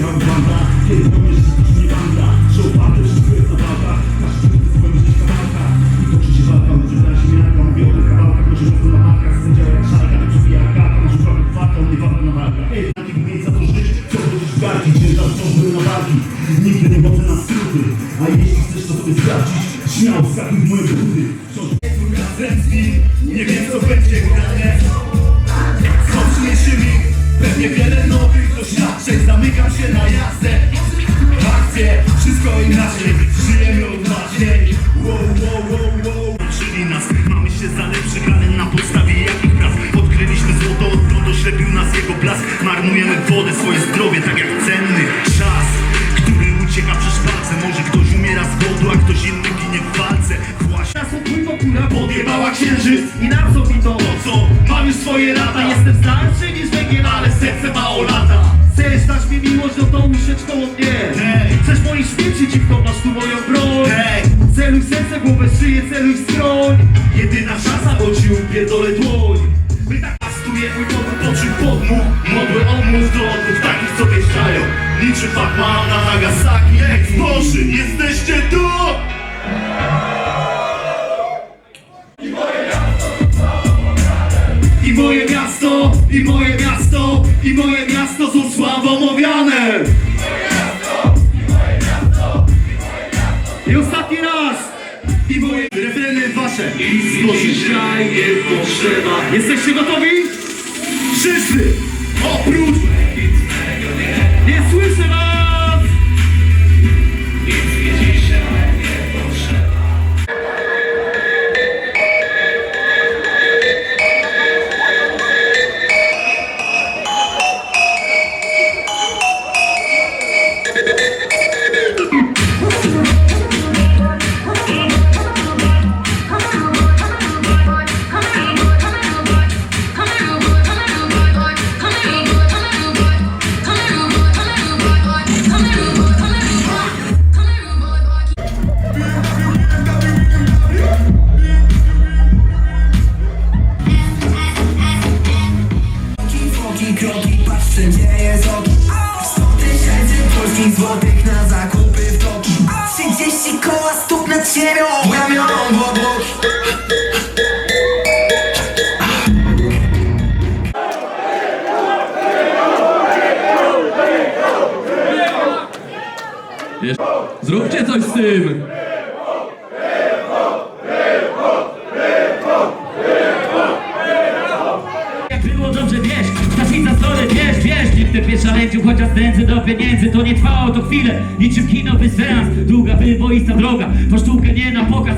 young doświadczeń Zamykam się na jazdę. Akcje, wszystko inaczej Żyjemy odważniej wow, wow, wow, wow. Czyli nas, mamy się za lepszych Ale na podstawie jakich praw Odkryliśmy złoto, od prądu oślepił nas jego blask. Marnujemy wodę, swoje zdrowie Tak jak cenny czas Który ucieka przez palce. Może ktoś umiera z głodu, a ktoś inny ginie w walce. Właśnie Teraz odpływa kula podjebała księżyc. I na co mi to? Co, mam już swoje lata jestem starszy moje miasto, i moje miasto, i moje miasto są sławą owiane I ostatni raz. I moje refreny wasze. I dzisiaj nie potrzeba. Jesteście gotowi? Wszyscy. Oprócz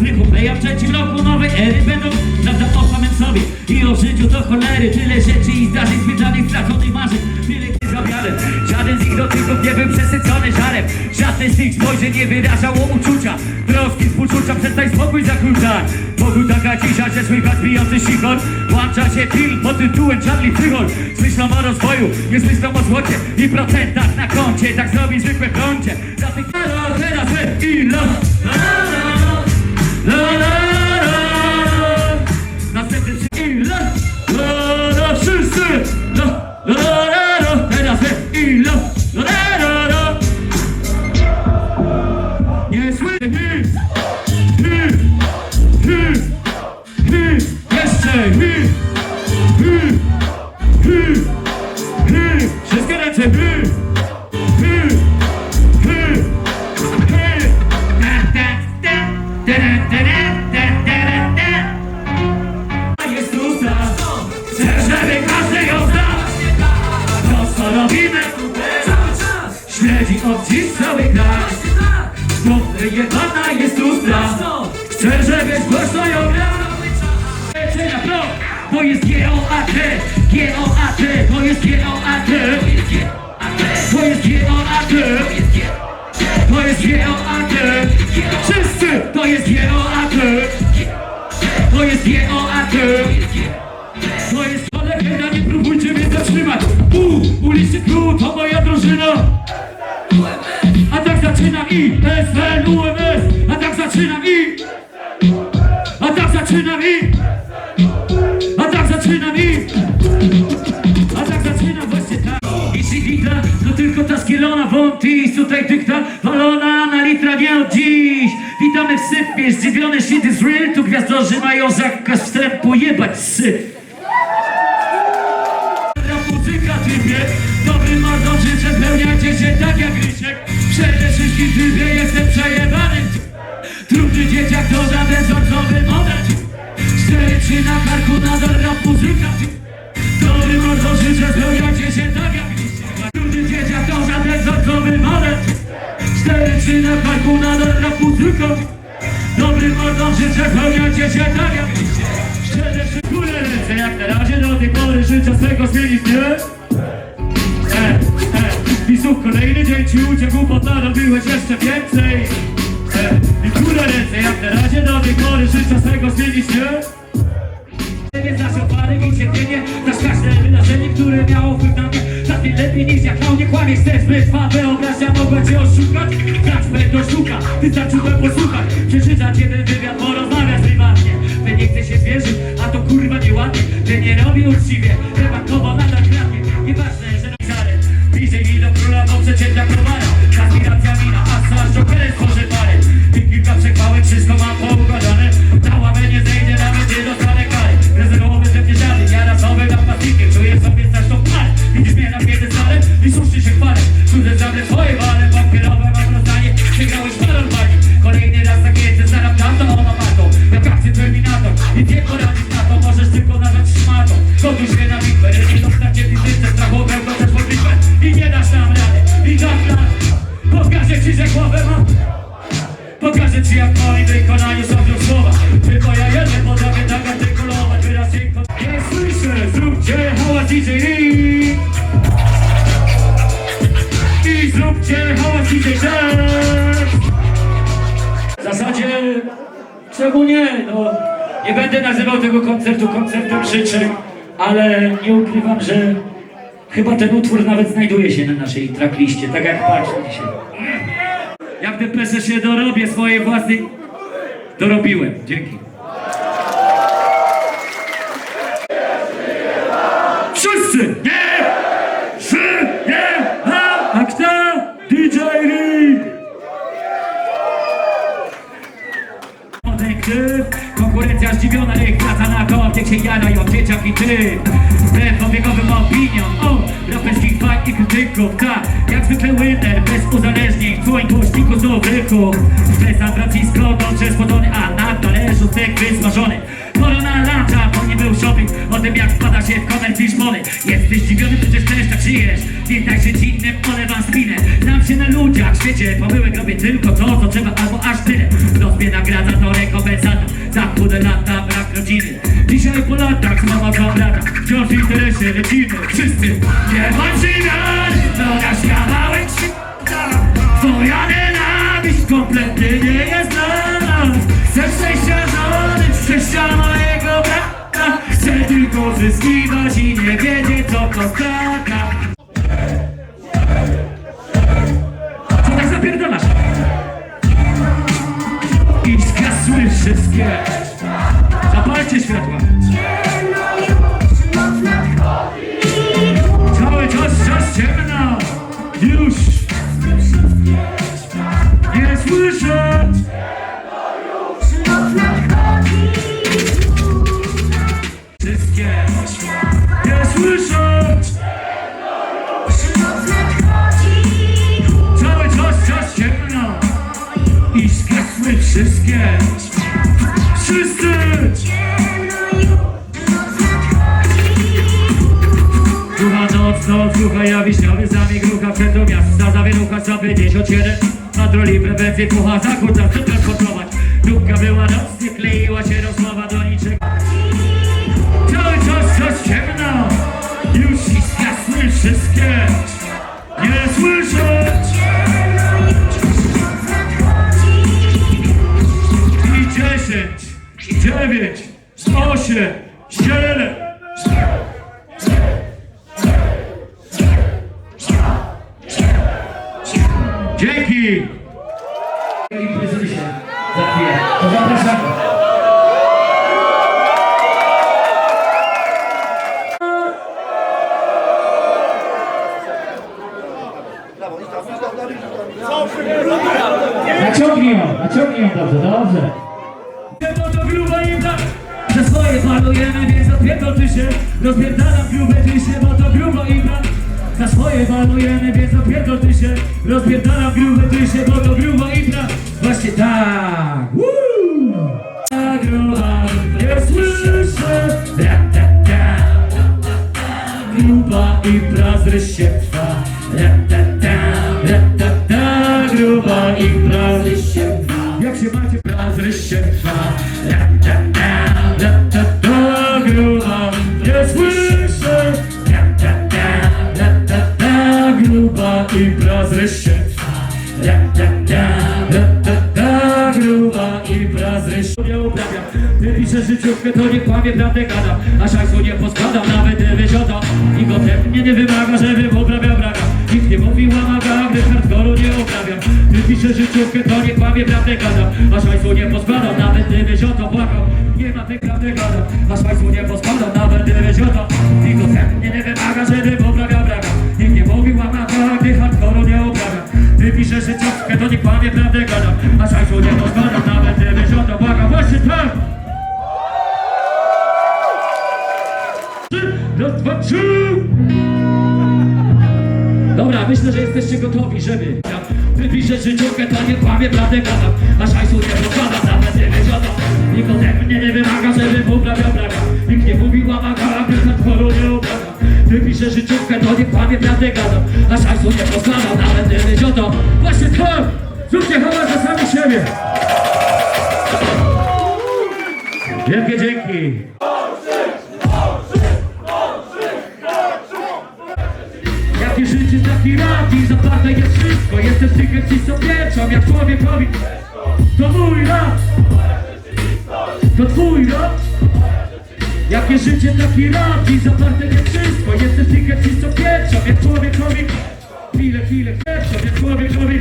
nie na pokaz Rychu a w trzecim roku nowej ery będą Prawda o samym sobie. I o życiu to cholery Tyle rzeczy i zdarzeń zwiedzanych, straconych marzeń. Tyle zawiarem, żaden z ich dotyczków nie był przesycony żarem. Żadne z tych spojrzeń nie wyrażało uczucia. Troski, współczucia, przestań spokój zakłócać Bogu taka cisza, że słychać bijący sikor Włącza się film pod tytułem Charlie Frichol myślą o rozwoju, z myślą o złocie. I procentach na koncie, tak zrobi zwykłe prącie Za tych teraz, i la la la la la la Śledzi od dziś cały kraj Znów wyjebana jest lustra Chcę, żebyś głośno ją pro To jest G-O-A-T G-O-A-T To jest G-O-A-T To jest G-O-A-T To jest G-O-A-T Wszyscy To jest G-O-A-T To jest G-O-A-T To jest kolega, nie próbujcie mnie zatrzymać U, uliczny dykta walona na litra od dziś. Witamy w sypie, zdziwione shit is real. Tu gwiazdorzy mają zakaz wstępu jebać Ta muzyka typie Dobrym mordą życzę, spełniajcie się tak jak Rysiek. Przede wszystkich trybie jestem przejebany. Trudny dzieciak to żaden rządzowy model. Cztery trzy na karku nadal rap muzyka. Dobry mordo życzę spełniacie się tak jak Cztery trzy na karku nadal rap muzyka. Dobry mordo życzę spełniacie się tak jak Szczerze przy górę ręce jak na razie do tej pory życia swego zmienić nie. E, e, Wisów kolejny dzień ci uciekł, bo narobiłeś jeszcze więcej. E, I górę ręce jak na razie do tej pory życia swego zmienić nie. Znasz opary i cierpienie Znasz każde wydarzenie, które miało wpływ na mnie Nie lepiej niż jak nie kłamie. Chcesz zbyt twa wyobraźnia mogła cię oszukać? Kacper to szuka, wystarczy to posłuchać Przeczytać jeden wywiad, porozmawiać prywatnie. Ty nie chce się zwierzyć, a to kurwa nieładnie. Ty nie robi uczciwie, Czemu nie? No, nie będę nazywał tego koncertu koncertem życzeń Ale nie ukrywam, że Chyba ten utwór nawet znajduje się na naszej trackliście Tak jak patrzę dzisiaj jak depeszę się dorobię swojej własnej... Dorobiłem, dzięki. Wszyscy! Nie! Trzy! Nie! A, a kto? DJ Ring! Gdy konkurencja zdziwiona, niech wraca na kołach, niech się jarają dzieciak i ty. Wbrew obiegowym opiniom, o, raperskich fakt i krytyków, tak Jak zwykle winner, bez uzależnień, twoim głośniku z dobryków Przez San Francisco, dobrze spłodzony, a na talerzu stek wysmażony Pora na nie był shopping, o tym jak wpada się w komercji szpony Jesteś zdziwiony, przecież też tak żyjesz, więc tak żyć innym olewam spinę. Znam się na ludziach, w świecie pomyłek robię tylko to, co trzeba, albo aż tyle. Los mnie nagradza, to rekompensata, za chude lata, brak rodziny. Dzisiaj po latach złamał brata, wciąż w interesie lecimy. Wszyscy, nie bądź zmian, to nasz kawałek świata Twoja nienawiść kompletnie nie jest dla nas. Chcę szczęścia żony, szczęścia mojego brata Chcę tylko zyskiwać i nie wiedzieć co to strata. Co tak zapierdolasz? I zgasły wszystkie. Zapalcie światła Białeja wiśniowy zamigrucha w centrum miasta Zawierucha 157 Patroli prewencji pucha zakurca Chcę transportować. Dupka była noc, nie kleiła się rozmowa do niczego. Cały czas coś ciemno. Już jasne wszystkie Nie słyszę. I 10 9 8 Ją, naciągnij ją dobrze, dobrze. Bo to gruba imba, że swoje malujemy, więc odpierdol ty się. Rozpierdalam grube dysie, bo to grubo imba. Za swoje walujemy, więc opierdol ty się Rozpierdalam grube się, bo to gruba impra Właśnie tak Woo! Ta gruba, nie słyszę Ra-ta-ta Gruba impra z rysietwa Ra-ta-ta, życiówkę, to nie kłamie, prawdę gadam A szajsu nie poskładam, nawet ziodo I go mnie nie wymaga, żebym uprawiał braga. Nikt nie mówi łamaga, gdy hardkoru nie uprawiam Ty piszesz życiówkę, to nie kłamie, prawdę gadam A szajsu nie poskładam, nawet gdyby ziodo błagał Nie ma tej prawdy gadam A szajsu nie poskładam, nawet ziodo I go mnie nie wymaga, żebym uprawiał braga. Nikt nie mówi łamaga, gdy hardkoru nie uprawiam Ty piszesz życiówkę, to nie kłamie, prawdę gadam A szajsu nie poskładam, nawet myślę, że jesteście gotowi, żeby Wypiszę życiówkę, to nie kłamie, prawdę gadam A szajsu nie podkładam, nawet nie wyziodą Nikt ode mnie nie wymaga, żebym uprawiał braga Nikt nie mówi łamaga, gdy hardkoru nie uprawiam Wypiszę życiówkę, to nie kłamie, prawdę gadam A szajsu nie podkładam, nawet nie wyziodą Właśnie to! Zróbcie hałas za sami siebie! Wielkie dzięki! Jakie taki rap i zaparte jest wszystko. Jestem tygrem ci co pieczą, jak człowiekowi To mój rap To twój rap Jakie życie, taki rap i zaparte jest wszystko. Jestem tygrem ci pieczą, jak człowiekowi Chwilę, chwilę, pieczą, jak człowiekowi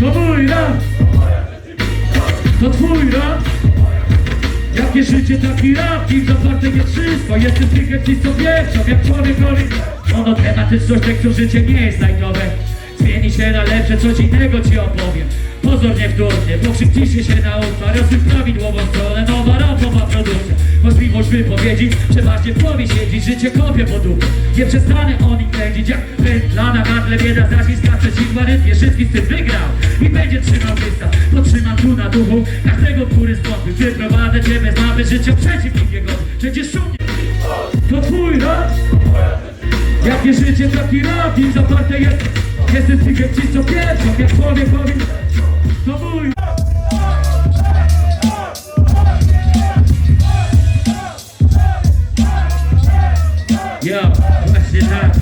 To mój rap To twój rap Jakie życie, taki rap i zaparte jest wszystko. Jestem tygrem ci co pieczą, jak człowiekowi Monotematyczność tekstu życie nie jest najnowe Zmieni się na lepsze, coś innego ci opowiem. Pozornie wtórnie, pokrzyknijcie się na usta Rozwój prawidłową stronę, nowa rapowa produkcja. Możliwość wypowiedzi, przeważnie w głowie siedzi Życie kopie po dupę, nie przestanę o nich kręcić Jak pętla na gardle, bieda z nazwiska Przesikła rytmie, wszystkich z tym wygrał I będzie trzymał dystans, potrzymam tu na duchu Każdego, który stąpi, wyprowadzę cię bez mapy Życia przeciw jego, przecież szumnie To twój rap Jakie życie, taki rap i zaparte jest. Jestem tygrem ci co pieczą, jak człowiekowi To mój Ja, właśnie tak.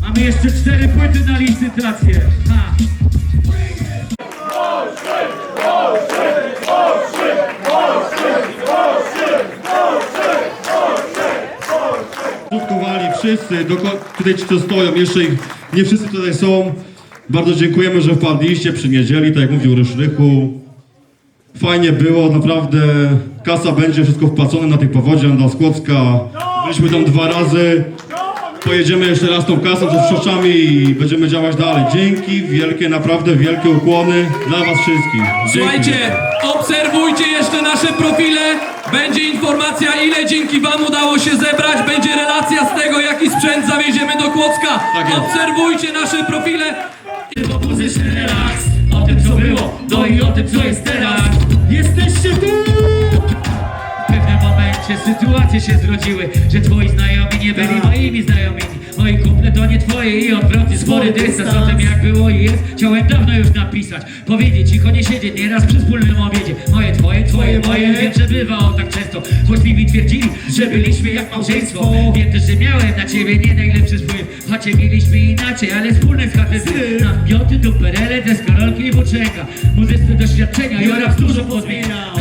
Mamy jeszcze cztery płyty na licytację ha. Wszyscy, tutaj ci co stoją, jeszcze ich nie wszyscy tutaj są. Bardzo dziękujemy, że wpadliście przy niedzieli, tak jak mówił Ryszrychu. Fajnie było, naprawdę. Kasa będzie, wszystko wpłacone na tej powodzie, na Skłocka. Byliśmy tam dwa razy. Pojedziemy jeszcze raz tą kasą ze wszoczami i będziemy działać dalej. Dzięki, wielkie, naprawdę wielkie ukłony dla was wszystkich. Dzięki. Słuchajcie, obserwujcie jeszcze nasze profile. Będzie informacja, ile dzięki Wam udało się zebrać. Będzie relacja z tego, jaki sprzęt zawieziemy do Kłodzka. Tak jest. Obserwujcie nasze profile. Muzyczny relaks. O tym, co było, no i o tym, co jest teraz. Jesteście tu! Momencie sytuacje się zrodziły Że twoi znajomi nie byli moimi znajomymi. Moi kumple to nie twoje i odwrotnie Spory dystans o tym jak było i jest Chciałem dawno już napisać. Powiedzieć cicho nie siedzieć nieraz przy wspólnym obiedzie. Moje twoje, twoje, moje Wiem, że bywało tak często. Złośliwi twierdzili, że byliśmy jak małżeństwo. Wiem też, że miałem na ciebie nie najlepszy wpływ Choć mieliśmy inaczej, ale wspólne z chaty Namioty, duperele, deskorolki i włóczęga Muzyczne doświadczenia i oraz dużo pozmienia